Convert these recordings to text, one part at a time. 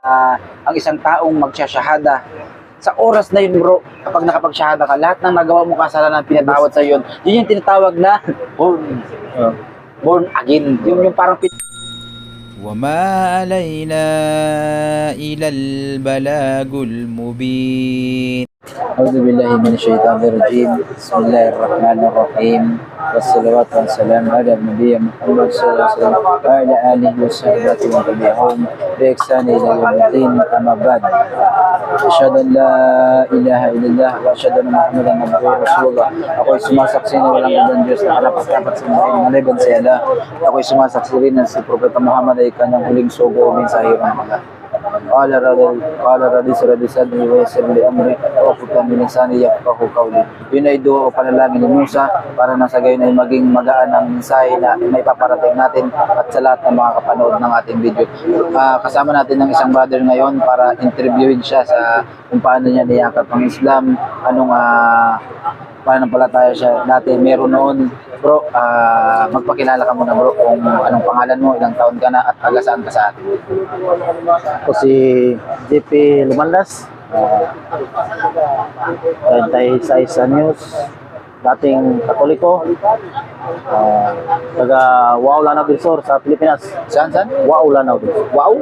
ah, ang isang taong magsasyahada sa oras na yun bro, kapag nakapagsyahada ka, lahat ng nagawa mo kasalanan pinatawad sa yun. Yun yung tinatawag na born, Oh. born again. Yun yung parang pin- وما علينا إلى البلاغ المبين أعوذ بالله من الشيطان الرجيم بسم الله الرحمن الرحيم والصلوات والسلام على النبي محمد صلى الله عليه وسلم وعلى آله وصحبه ومن تبعهم بإحسان إلى يوم الدين أما بعد أشهد أن لا إله إلا الله وأشهد أن محمدا عبده ورسوله Ako'y sumasaksi na walang ibang Diyos na karapat dapat sa mga maliban sa Allah. Ako'y sumasaksi rin na si Propeta Muhammad ay kanyang huling sugo min sa hirang mga. قال رضي قال رضي رضي صدري ويسر لي امري وقت من لساني يفقه قولي yun ay duwa o panalangin ni Musa para na sa gayon ay maging magaan ang mensahe na may paparating natin at sa lahat ng mga kapanood ng ating video. Ah, kasama natin ng isang brother ngayon para interviewin siya sa kung paano niya niyakap ang Islam, anong ah, pananampalataya siya dati meron noon. Bro, ah, magpakilala ka muna bro kung anong pangalan mo, ilang taon ka na at taga saan ka sa atin. Si JP Lumandas. Uh, 36 anyos. Dating katoliko. Uh, taga Wow Lanao del Sur sa Pilipinas. Saan, saan? Wow Lanao del Sur. Wow?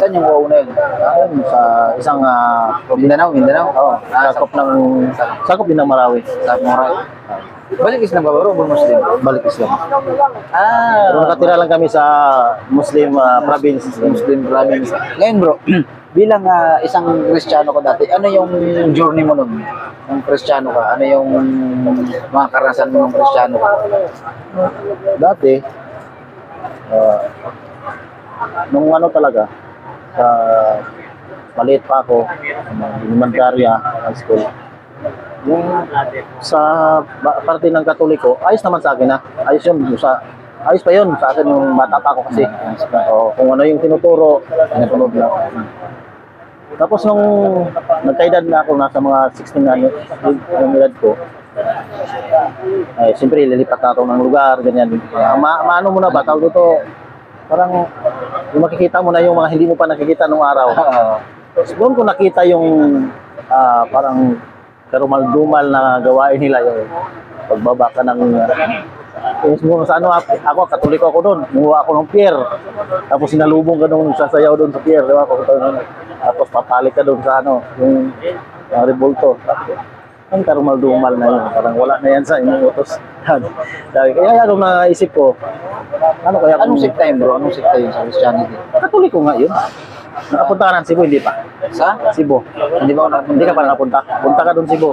Saan yung wow na yun? Ayun, sa isang uh, Mindanao, Mindanao? oh, Ah, sakop ng sakop din ng Marawi. Sa Moray. Balik Islam ba bro? Muslim? Balik Islam. Ah, Pero nakatira lang kami sa Muslim uh, province. Muslim province. Ngayon bro, bilang ah, isang Kristiyano ko dati, ano yung journey mo nun? Ng Kristiyano ka? Ano yung mga karanasan mo ng Kristiyano ka? Dati, uh, nung ano talaga, sa maliit pa ako, elementarya, high school, yung sa parte ng katoliko, ayos naman sa akin na. Ayos yun. yung Sa, ayos pa yun sa akin yung bata pa ako kasi. O, kung ano yung tinuturo, pinapunod lang. Tapos nung nagkaedad na ako, nasa mga 16 anos, yung edad ko, ay siyempre lilipat na ako ng lugar, ganyan. Uh, ma maano mo na ba, tawag dito, parang yung makikita mo na yung mga hindi mo pa nakikita nung araw. Doon ko nakita yung ah, parang karumal-dumal na gawain nila yung pagbaba ka ng uh, mo sa ano ako, katoliko ako doon kumuha ako ng pier. Tapos sinalubong ka doon sasayaw doon sa pier di ba? Ako- tapos papalik ka doon sa ano yung uh, revolto. Ang karumal-dumal na yun. Parang wala na yan sa inyong utos. Kaya yung naisip ko ano kaya Anong sekta yun bro? Anong sekta yun sa Christianity? katoliko nga yun nakapunta ka ng Cebu hindi pa Sa? Cebu Hindi ba ako nakapunta? hindi ka pa nakapunta punta ka doon Cebu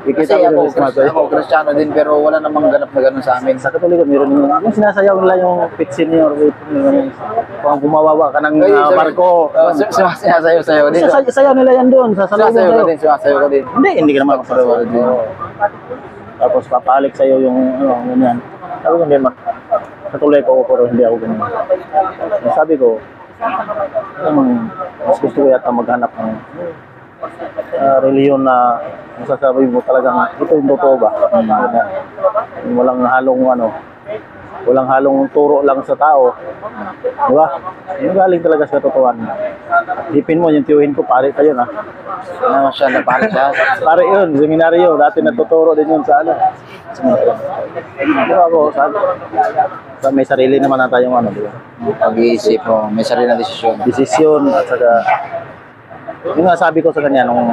Kasi Ikita mo ako, eh. ako Kristiyano din pero wala namang ganap na ganun sa amin. Sa Katoliko, meron yung, yung sinasayaw nila yung pit senior, yung, kung gumawawa ka ng Ay, uh, barko. Oh, su- su- Sinasayaw sayo din. Sasay- sayaw nila yan doon, Sumasayaw ka din, sumasayaw ka din. Hindi, hindi ka naman masasayaw. din. Tapos papalik sa'yo yung ano, ganyan. Sabi ko, hindi ma. Katoliko ako, pero hindi ako ganyan. Sabi ko, um, mas gusto ko yata maghanap ng uh, reliyon na masasabi mo talagang ito yung totoo ba? Yung walang halong ano, walang halong turo lang sa tao. Di ba? Yung galing talaga sa katotohanan. Dipin mo, yung tiyuhin ko, pare kayo na. Ano siya, napari siya. Pare yun, seminaryo. Dati natuturo din yun sa ano. Pero ako, sa, sa may sarili naman na tayong ano, di ba? Pag-iisip mo, may sarili na desisyon. Desisyon at saka yung nga sabi ko sa kanya nung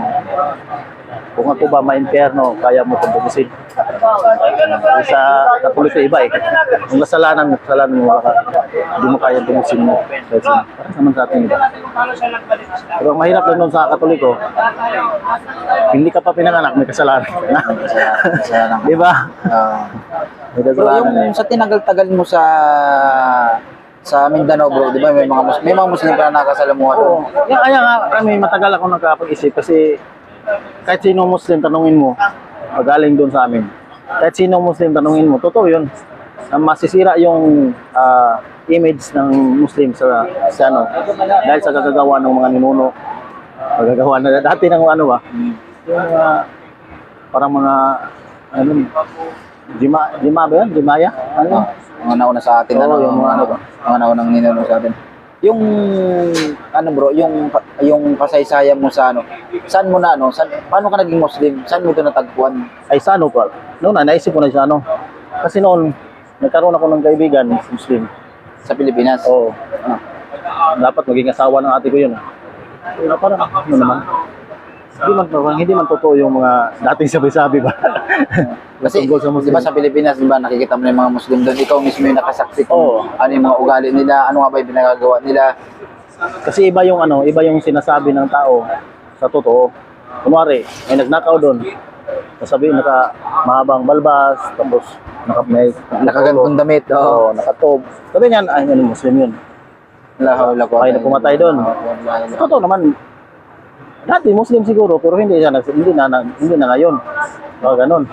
kung ako ba ma-impyerno, kaya mo itong tubusin. Uh, sa katoliko iba eh. Yung kasalanan mo, kasalanan mo, baka hindi mo kaya tubusin mo. Kahit sino. Parang naman sa atin iba. Pero ang mahirap lang nun sa katoliko, hindi ka pa pinanganak, may kasalanan. kasalanan. Di ba? Ah. May kasalanan eh. yung sa tinagal-tagal mo sa sa Mindanao bro, di ba may mga mus- may mga Muslim ka na nakasalamuha doon. Oo. Kaya, nga kami matagal ako nakapag-isip kasi kahit sino Muslim tanungin mo, magaling doon sa amin. Kahit sino Muslim tanungin mo, totoo yun. Na masisira yung ah, image ng Muslim sa, sa ano, dahil sa kagagawa ng mga ninuno. Kagagawa na dati ng ano ba? Yung mga parang mga ano Jima, Jima ba yan? Jimaya? Ano? Mga nauna sa atin, Oo, ano, yung mga- ano ba? Mga naunang ninulong sa atin. Yung ano bro, yung yung kasaysayan mo sa ano, saan mo na ano, saan, paano ka naging Muslim? Saan mo ito natagpuan? Ay, sa ano pa? Noon na, naisip ko na siya, ano. Kasi noon, nagkaroon ako ng kaibigan, Muslim. Sa Pilipinas? Oo. Ano, dapat maging asawa ng ate ko yun. Pero parang, ano naman, hindi man, parang hindi man totoo yung mga dating sabi-sabi ba? Kasi, di ba sa Pilipinas, di ba, nakikita mo na yung mga Muslim doon, ikaw mismo yung nakasaksi kung Oo. ano yung mga ugali nila, ano nga ba yung pinagagawa nila. Kasi iba yung ano, iba yung sinasabi ng tao sa totoo. Kunwari, may nagnakaw doon. Sasabihin naka mahabang balbas, tapos naka may Nakagantong damit, oo. Oo, nakatob. Sabi niyan, ay, ano, Muslim yun. La hawla ko. Okay na pumatay doon. Totoo naman, dati Muslim siguro, pero hindi siya, hindi na, na hindi na ngayon. O, ganun.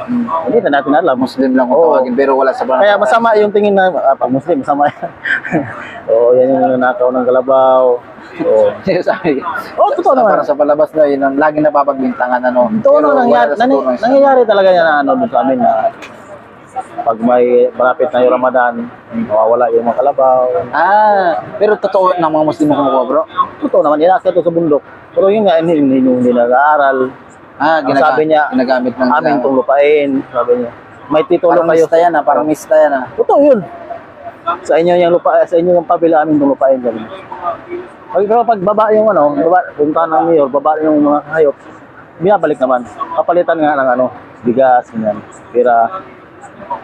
Hindi na natin alam. Muslim lang kung Oo. tawagin, pero wala sa Kaya masama yung tingin na, ah, pag Muslim, masama yan. Oo, yan yung nanakaw ng kalabaw. Oo. Sabi, Oo, totoo naman. Para sa palabas na yun, ang laging napapagbintangan ano. Pero ano nangyari, nani- nangyayari talaga yan na ano dun sa amin na pag may malapit na yung Ramadan, mawawala yung mga kalabaw. Ah, pero totoo ng mga Muslim mo bro? Totoo naman, ito sa bundok. Pero yun nga, hindi, hindi, hindi nag-aaral. Ah, Ang ginaga- sabi niya, ginagamit ng Amin itong lupain, sabi niya. May titulo Parang kayo. mista yan ah, parang mista yan ah. Totoo yun. Sa inyo yung lupa, sa inyo yung pabila amin itong lupain. Sabi niya. Pag, pero pag baba yung ano, baba, punta ng mayor, baba yung mga hayop, binabalik naman. Kapalitan nga ng ano, bigas, ganyan. Pira,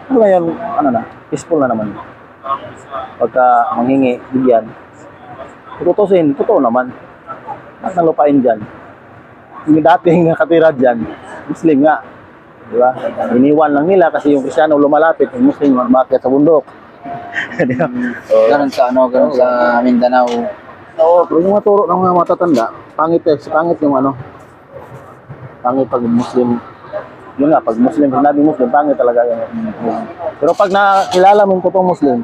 ano ngayon, ano na, peaceful na naman. Pagka manghingi, bigyan. Tutusin, totoo naman. At ng lupain dyan. Yung dating nakatira dyan, Muslim nga. Di ba? Iniwan lang nila kasi yung Krisyano lumalapit, yung Muslim umakyat sa bundok. Di ba? Ganun sa ano, ganun sa Mindanao. Oo, pero yung maturo ng mga matatanda, pangit eh, pangit yung ano, pangit pag Muslim. Yun nga, pag Muslim, pag nabi Muslim, pangit talaga yung Pero pag nakilala mo yung totoong Muslim,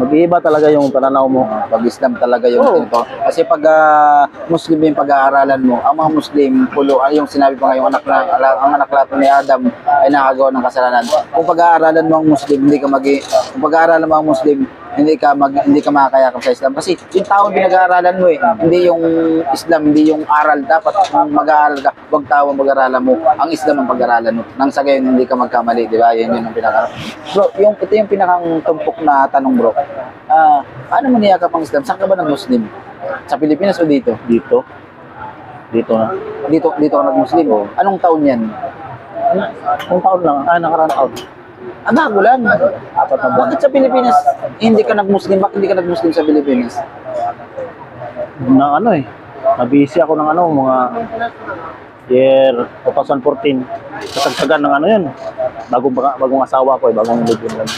mag-iiba talaga yung pananaw mo. Pag Islam talaga yung Oo. ito. Kasi pag ah, Muslim yung pag-aaralan mo, ang mga Muslim, pulo, ay yung sinabi pa nga, yung anak, na, ang anak lahat ni Adam ay nakagawa ng kasalanan. Kung pag-aaralan mo ang Muslim, hindi ka mag kung pag-aaralan mo ang Muslim, hindi ka mag hindi ka makakayakap sa Islam. Kasi yung tao ang pinag-aaralan mo eh hindi yung Islam hindi yung aral dapat. Mag-aaral ka wag tao ang pag-aaralan mo. Ang Islam ang pag-aaralan mo. Nang sa gayon hindi ka magkamali di ba? Yan yun ang pinaka bro yung ito yung pinakang tumpok na tanong bro. Ah paano mo niyakap ang Islam? Saan ka ba ng Muslim? Sa Pilipinas o dito? Dito. Dito na. dito dito ka nag-Muslim. Anong taon yan? Kung taon lang, ah, nakaraan taon. Ah na buwan. bakit sa Pilipinas hindi ka nag-Muslim bakit hindi ka nag-Muslim sa Pilipinas Na ano eh, nabisi ako ng ano, mga year 2014. Kasagsagan ng ano yun. Bagong, bagong asawa ko eh, bagong libin lang.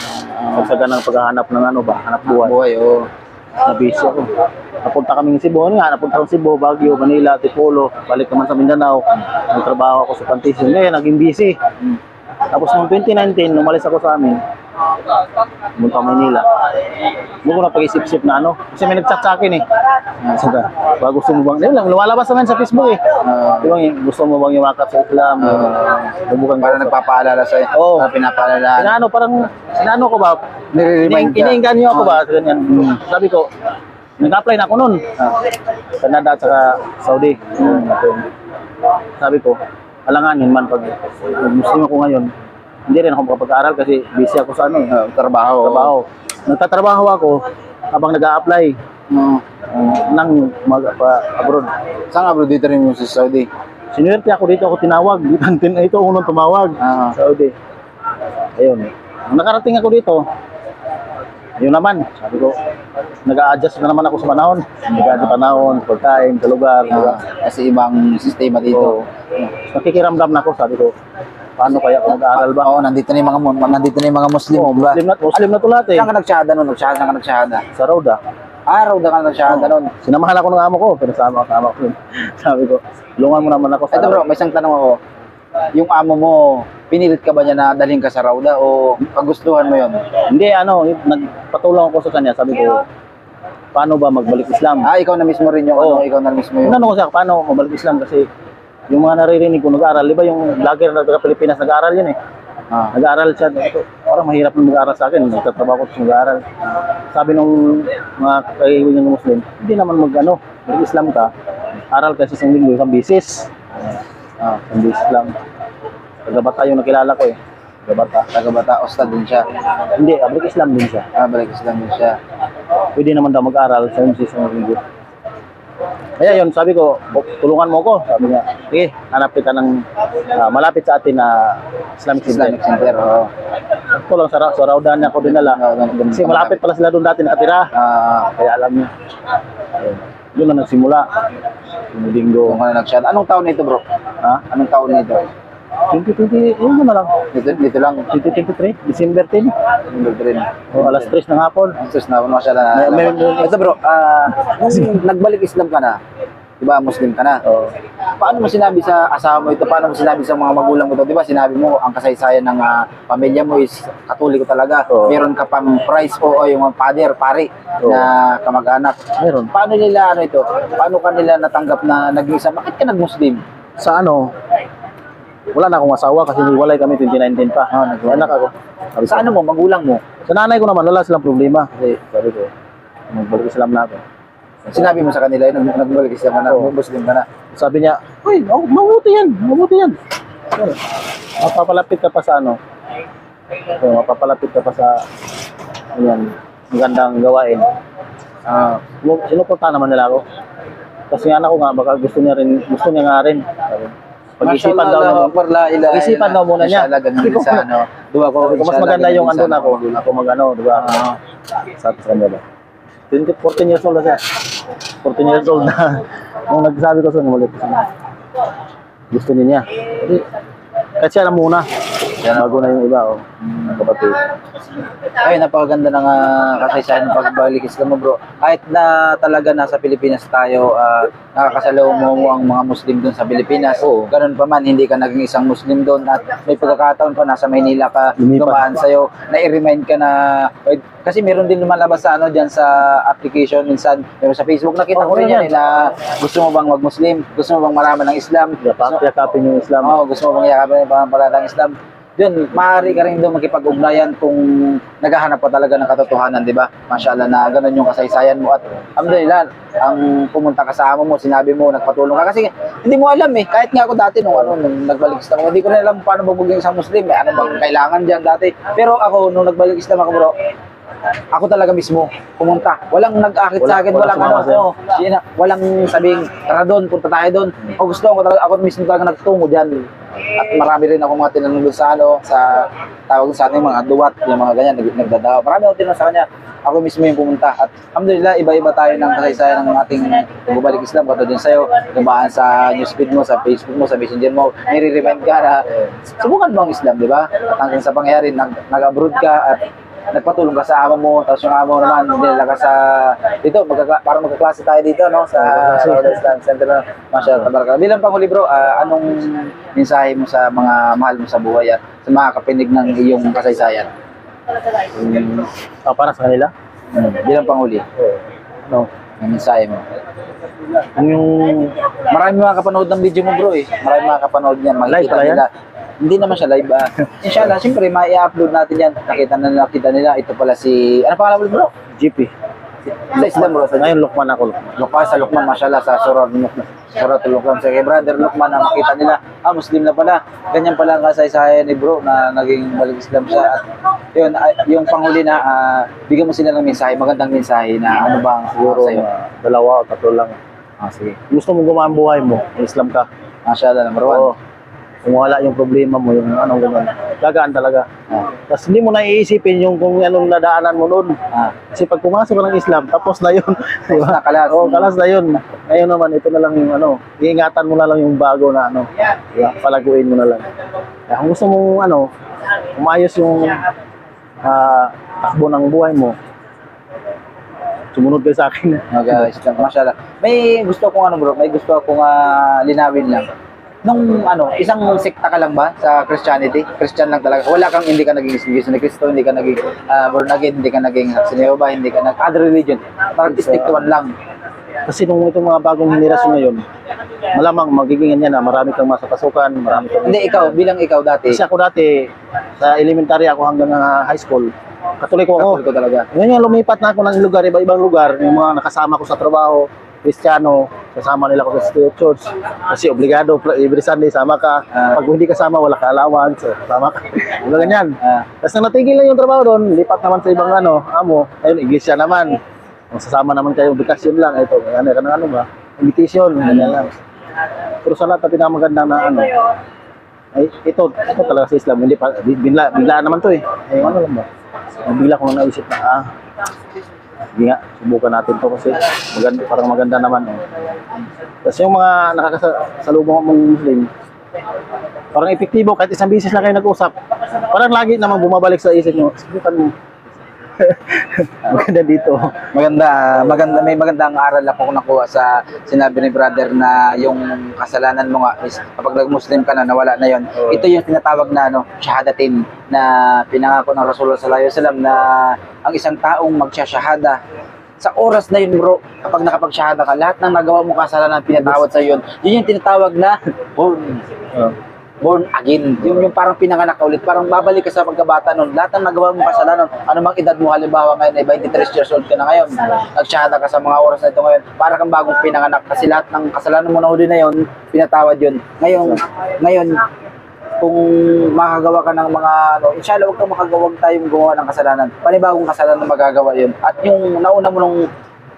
Kasagsagan ng paghahanap ng ano ba, hanap buhay. buhay oh Nabisi ako. Napunta kami ng Cebu. Ano nga, napunta akong Cebu, Baguio, Manila, Tipolo. Balik naman sa Mindanao. Nagtrabaho ako sa Pantisin. Ngayon, naging busy. Tapos noong 2019, umalis ako sa amin. Pumunta ako Manila. Hindi ko na pag-isip-isip na ano. Kasi may nag-chat sa akin eh. Saka, bago gusto mo bang, yun lang, lumalabas naman sa Facebook eh. Ah. Di ba, gusto mo bang yumakap sa Islam? Subukan para nagpapaalala sa Oo. para pinapaalala Sinano, parang, sinano ko ba? nire-remind ka Iniinggan niyo ako ba? Ganyan. Sabi ko, nag-apply na ako nun. Canada at Saudi. Sabi ko, alanganin man pag Muslim ako ngayon, hindi rin ako makapag-aaral kasi busy ako sa ano, Ah, trabaho trabaho. Nagtatrabaho ako habang nag-a-apply uh, ng mag pa, abroad. saan bro dito rin yung sa Saudi Sinuwerte ako dito ako tinawag. Dito, ito unang tumawag. Ah. Saudi. Ayun. Nakarating ako dito, yun naman, sabi ko, nag-a-adjust na naman ako sa panahon. Nag-a-adjust sa panahon, pagkain, sa lugar. Ah, kasi ibang sistema dito Oo. Nakikiramdam na ako, sabi ko, paano kaya ako nag-aaral ba? Oo, nandito na yung mga nandito na yung mga Muslim, Oo? Muslim na, Muslim na to lahat eh. Saan ka nagsyahada nun? Nagsyahada ka nagsyahada? Sa Rhoda. Araw na ka nagsyahada nun. Sinamahan ako ng amo ko, pero sama kasama ko sabi ko, tulungan mo naman ako sa Ito bro, may isang tanong ako. Yung amo mo, pinilit ka ba niya na dalhin ka sa Rauda o kagustuhan mo yun? Hindi, ano, nagpatulong ako sa kanya, sabi ko, paano ba magbalik Islam? Ah, ikaw na mismo rin yung Oo. ano, ikaw na mismo yung... Ano ko siya, paano mabalik Islam kasi yung mga naririnig ko nag-aaral, di ba yung vlogger na taga Pilipinas nag-aaral yun eh. Ah. Nag-aaral siya, ito, parang mahirap na mag-aaral sa akin, nagtatrabaho ko sa nag-aaral. Sabi nung mga kaibigan ng Muslim, hindi naman mag ano, Islam ka, aral ka sa isang linggo, isang bisis. Ah, bisis lang. Taga-bata yung nakilala ko eh. Taga-bata. Taga-bata, ustad din siya. Hindi, abrik Islam din siya. Ah, balik Islam din siya. Pwede naman daw mag-aral sa isang linggo. Kaya yun, sabi ko, "Bu- tulungan mo ko. Sabi niya, sige, hanap kita ng ah, malapit sa atin na Islamic Center. Islamic Center, oo. Ito lang, sa, sa Raudan niya ako dinala. Kasi malapit pala sila doon dati nakatira. Ah, Kaya alam niya. Ayun. Doon na nagsimula. Yung linggo. kung ano nag-shot. Anong taon nito, bro? Ha? Anong taon nito? 2020, yun na lang. Dito, dito lang. 2023, December 10. Number 3. O, alas 3 ng hapon. Sus na, ano siya na. May- may- Ito bro, ah, nung nagbalik Islam ka na, di ba, Muslim ka na. O, Paano mo sinabi sa asawa mo ito? Paano mo sinabi sa mga magulang mo ito? Di ba, sinabi mo, ang kasaysayan ng ah, pamilya mo is katoliko talaga. Oo. Meron ka pang price o, o yung father, pari, Oo. na kamag-anak. meron. Paano nila, ano ito? Paano ka nila natanggap na naging isa? Bakit ka nag-Muslim? Sa ano, wala na akong asawa kasi hiwalay kami 2019 pa. Ah, nagwalay. Anak ako. Sabi Sa ano mo, magulang mo? Sa nanay ko naman, wala silang problema. Kasi sabi ko, magbalik Islam na ako. Sinabi mo sa kanila, yun, nag- nagbalik ka na, Oo. Muslim ka na. Sabi niya, Uy, oh, mabuti yan, mabuti yan. So, mapapalapit ka pa sa ano, so, mapapalapit ka pa sa, ayan, magandang gawain. Ah, uh, sinuporta naman nila ako. Kasi nga anak ko nga, baka gusto niya rin, gusto niya nga rin. Pag-isipan daw Mashallah, na Akbar, la ilaha Pag-isipan daw muna niya. Din sa ano. Dua ko, ko, mas maganda yung andun ako, ano. ako mag ano, di ba? Ah. sa sa kanila. 20, 14 years old na siya. 14 years old na. Nung nagsabi ko sa kanya, Gusto niya. Kasi, na muna. Yan Bago na yung iba, oh. Ang kapatid. Ay, napakaganda ng uh, kasaysayan ng pagbalik Islam mo, bro. Kahit na talaga nasa Pilipinas tayo, uh, nakakasalaw mo ang mga Muslim doon sa Pilipinas. Oo. Ganun pa man, hindi ka naging isang Muslim doon at may pagkakataon pa nasa Maynila ka, Lumipat. dumaan sa'yo, na-remind ka na, kasi meron din lumalabas sa ano dyan sa application minsan, meron sa Facebook, nakita ko Oo, rin yan yan. eh, na gusto mo bang mag-Muslim, gusto mo bang malaman ng Islam, yakapin yung Islam. Oo, gusto mo bang yakapin ang panampalatang Islam? Yun, maaari ka rin doon makipag-ugnayan kung naghahanap pa talaga ng katotohanan, di ba? Mashallah na ganun yung kasaysayan mo at alhamdulillah, ang pumunta ka sa amo mo, sinabi mo, nagpatulong ka. Kasi hindi mo alam eh, kahit nga ako dati nung, ano, nung nagbalik Islam, hindi ko rin alam paano bubugin isang Muslim, eh, ano bang kailangan dyan dati. Pero ako, nung nagbalik Islam ako bro, ako talaga mismo pumunta. Walang nag-akit sa Wala- akin, wala walang ano, oh, sina, walang sabing, tara doon, punta tayo doon. O gusto ko talaga, ako mismo talaga nagtungo dyan. At marami rin ako mga tinanong doon sa ano, sa tawag sa ating mga duwat, yung mga ganyan, nag, nagdadaw. Marami ako tinanong sa kanya. Ako mismo yung pumunta. At alhamdulillah, iba-iba tayo ng kasaysayan ng ating pagbabalik Islam. Katulad din sa'yo, dumaan sa newsfeed mo, sa Facebook mo, sa messenger mo, nire-remind ka na subukan mo ang Islam, di ba? At hanggang sa pangyayari, nag, nag-abroad ka at nagpatulong ka sa amo mo, tapos yung amo mo naman, dinala ka sa, dito, magkakla, parang magkaklase tayo dito, no? Sa Rodas Islam Center, no? Masya Allah. Bilang panghuli bro, ah, anong mensahe mo sa mga mahal mo sa buhay at sa mga kapinig ng iyong kasaysayan? Mm, ah, para sa kanila. Hmm. Bilang panghuli, No. ang mensahe mo. Yung, Marami makakapanood ng video mo bro eh. Marami makakapanood niyan. Live Makikita pala yan? Hindi naman siya live ah. Inshallah, siyempre, mai-upload natin yan. Nakita na nila, kita nila. Ito pala si, ano pangalan mo bro? GP. Sa Islam bro. Sa Ngayon, Lukman ako. Lukman. Lukman, sa Lukman, mashallah, sa Surah Lukman. Surah Lukman. Sa kay brother Lukman, na makita nila, ah, Muslim na pala. Ganyan pala ang kasaysayan ni bro na naging balik Islam siya. At yun, ah, yung panghuli na, ah, bigyan mo sila ng mensahe, magandang mensahe na ano ba ang siguro Siguro, sa'yo. mga dalawa o tatlo lang. Ah, sige. Gusto mo gumaan buhay mo, Islam ka. Mashallah, number one. Oo. Kung wala yung problema mo, yung anong gano'n. Gagaan talaga. Ah, Tapos hindi mo na iisipin yung kung anong nadaanan mo noon. ah. Kasi pag pumasok ka ng Islam, tapos na yun. Di ba? na, kalas. Oo, kalas na yun. Ngayon naman, ito na lang yung ano, iingatan mo na lang yung bago na ano, di ba? palaguin mo na lang. Kaya kung gusto mong ano, umayos yung ah, takbo ng buhay mo, sumunod kayo sa akin. Mag-Islam, mashallah. May gusto kong ano bro, may gusto akong ah, linawin lang. Nung ano, isang sekta ka lang ba sa Christianity? Christian lang talaga. Wala kang hindi ka naging Yesu ni Cristo, hindi ka naging ah, born again, hindi ka naging Sinehova, hindi ka nag other religion. Parang stick to one lang. Kasi nung itong mga bagong henerasyon ngayon, malamang magiging yan na marami kang masapasukan, marami kang... Hindi ikaw, bilang ikaw dati, Kasi ako dati, sa elementary ako hanggang ah, high school, katuloy ko ako. Katoliko talaga. Ngayon nga lumipat na ako ng lugar, iba-ibang lugar, yung mga nakasama ko sa trabaho, Kristiyano, kasama nila ako sa Church. Kasi obligado, every Sunday sama ka. Ah. Pag hindi kasama, wala ka allowance. So, sama ka. Diba ganyan? Ah, Tapos nang natigil lang yung trabaho doon, lipat naman sa ibang ano, amo. Ayun, iglesia naman. Kung sasama naman kayo, vacation lang. Ito, ano, ano, ano ba? Invitation, ganyan lang. Pero sa lahat, pinakamaganda na ano, ay, ito, ito talaga sa Islam, hindi pa, bigla, biglaan naman to eh. Ay, ano lang ba? Bigla ko lang naisip na, ah, hindi nga, subukan natin to kasi maganda, parang maganda naman. Eh. Kasi yung mga nakakasalubong mong Muslim, parang epektibo kahit isang bisis na kayo nag-usap. Parang lagi namang bumabalik sa isip nyo, subukan mo. maganda dito. maganda, ah, maganda, may magandang aral ako nakuha sa sinabi ni brother na yung kasalanan mo nga is kapag nag-Muslim ka na, nawala na yon. Oo. Ito yung tinatawag na ano, shahadatin na pinangako ng Rasulullah sallallahu alaihi wasallam na ang isang taong magsyashahada sa oras na yun bro, kapag nakapagsyahada ka, lahat ng nagawa mo kasalanan pinatawad sa yun. Yun yung tinatawag na born Oh. Born again. Yung, yung parang pinanganak ka ulit, parang babalik ka sa pagkabata nun. Lahat ng nagawa mo kasalanan, ano mang edad mo, halimbawa ngayon ay 23 years old ka na ngayon, nagsyahada ka sa mga oras na ito ngayon, para kang bagong pinanganak kasi lahat ng kasalanan mo na huli na yun, pinatawad yun. Ngayon, ngayon, kung makagawa ka ng mga ano, inshallah wag kang makagawag tayong gumawa ng kasalanan. Panibagong kasalanan magagawa yun. At yung nauna mo nung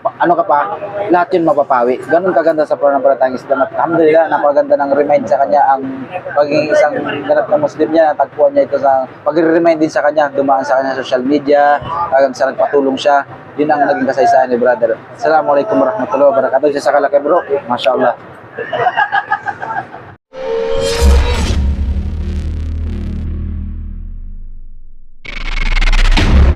ano ka pa, lahat yun mapapawi. Ganun kaganda sa pananampalatayang Islam. At alhamdulillah, napaganda ng remind sa kanya ang pagiging isang ganap na Muslim niya. Natagpuan niya ito sa, pag-remind din sa kanya, dumaan sa kanya social media, hanggang sa nagpatulong siya. Yun ang naging kasaysayan ni brother. Assalamualaikum warahmatullahi wabarakatuh. Sa kalaki bro, Masya Allah.